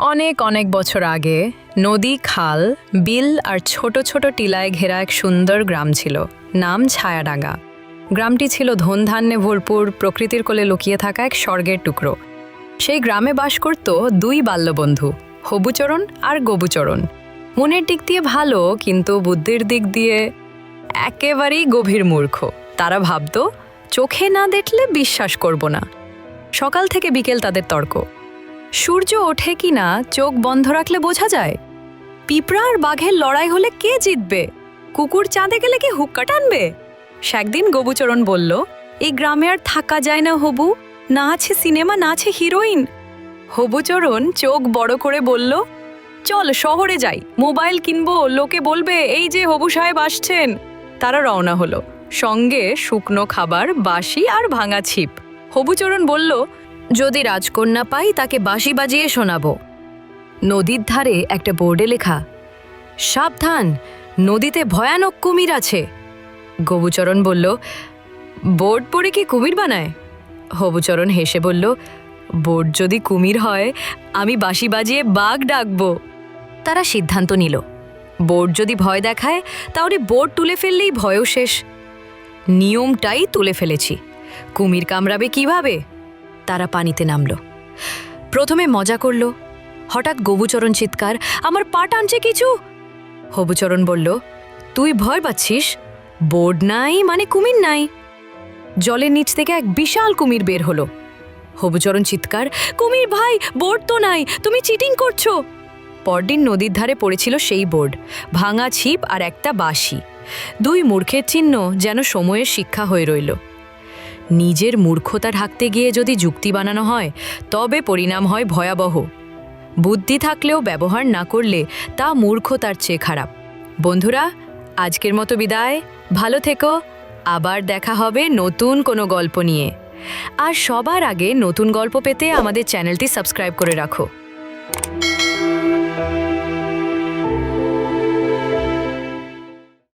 অনেক অনেক বছর আগে নদী, খাল, বিল আর ছোট ছোট টিলায় ঘেরা এক সুন্দর গ্রাম ছিল, নাম ছায়াডাঙ্গা। গ্রামটি ছিল ধনধান্যে ভরপুর, প্রকৃতির কোলে লুকিয়ে থাকা এক স্বর্গের টুকরো। সেই গ্রামে বাস করত দুই বাল্যবন্ধু, হবুচরণ আর গবুচরণ। মনের দিক দিয়ে ভালো, কিন্তু বুদ্ধির দিক দিয়ে একেবারেই গভীর মূর্খ। তারা ভাবত, চোখে না দেখলে বিশ্বাস করব না। সকাল থেকে বিকেল তাদের তর্ক। সূর্য ওঠে কি না, চোখ বন্ধ রাখলে বোঝা যায়? পিঁপড়া আর বাঘের লড়াই হলে কে জিতবে? কুকুর চাঁদে গেলে কি হুক্কা টানবে? একদিন গবুচরণ বলল, এই গ্রামে আর থাকা যায় না হবু, না আছে সিনেমা, না আছে হিরোইন। হবুচরণ চোখ বড় করে বলল, চল শহরে যাই, মোবাইল কিনবো, লোকে বলবে, এই যে হবু সাহেব আসছেন। তারা রওনা হলো। সঙ্গে শুকনো খাবার বাসি আর ভাঙা ছিপ। হবুচরণ বলল যদি রাজকন্যা পাই, তাকে বাঁশি বাজিয়ে শোনাবো। নদীর ধারে একটা বোর্ডে লেখা, সাবধান, নদীতে ভয়ানক কুমির আছে। গবুচরণ বলল, বোর্ড পড়ে কি কুমির বানায়? হবুচরণ হেসে বলল, বোর্ড যদি কুমির হয়, আমি বাঁশি বাজিয়ে বাঘ ডাকবো। তারা সিদ্ধান্ত নিল, বোর্ড যদি ভয় দেখায়, তাহলে বোর্ড তুলে ফেললেই ভয়ও শেষ। নিয়মটাই তুলে ফেলেছি। কুমির কামড়াবে কীভাবে? তারা পানিতে নামল। প্রথমে মজা করল, হঠাৎ গবুচরণ চিৎকার, আমার পা টানছে কিছু? হবুচরণ বলল, তুই ভয় পাচ্ছিস, বোর্ড নাই মানে কুমির নাই। জলের নিচ থেকে এক বিশাল কুমির বের হলো। হবুচরণ চিৎকার, কুমির ভাই, বোর্ড তো নাই, তুমি চিটিং করছ? পরদিন নদীর ধারে পড়েছিল সেই বোর্ড, ভাঙা ছিপ আর একটা বাঁশি। দুই মূর্খের চিহ্ন যেন সময়ের শিক্ষা হয়ে রইল। নিজের মূর্খতা ঢাকতে গিয়ে যদি যুক্তি বানানো হয়, তবে পরিণাম হয় ভয়াবহ। বুদ্ধি থাকলেও ব্যবহার না করলে তা মূর্খতার চেয়ে খারাপ। বন্ধুরা, আজকের মতো বিদায়। ভালো থেকো। আবার দেখা হবে নতুন কোনো গল্প নিয়ে। আর সবার আগে নতুন গল্প পেতে আমাদের চ্যানেলটি সাবস্ক্রাইব করে রাখো।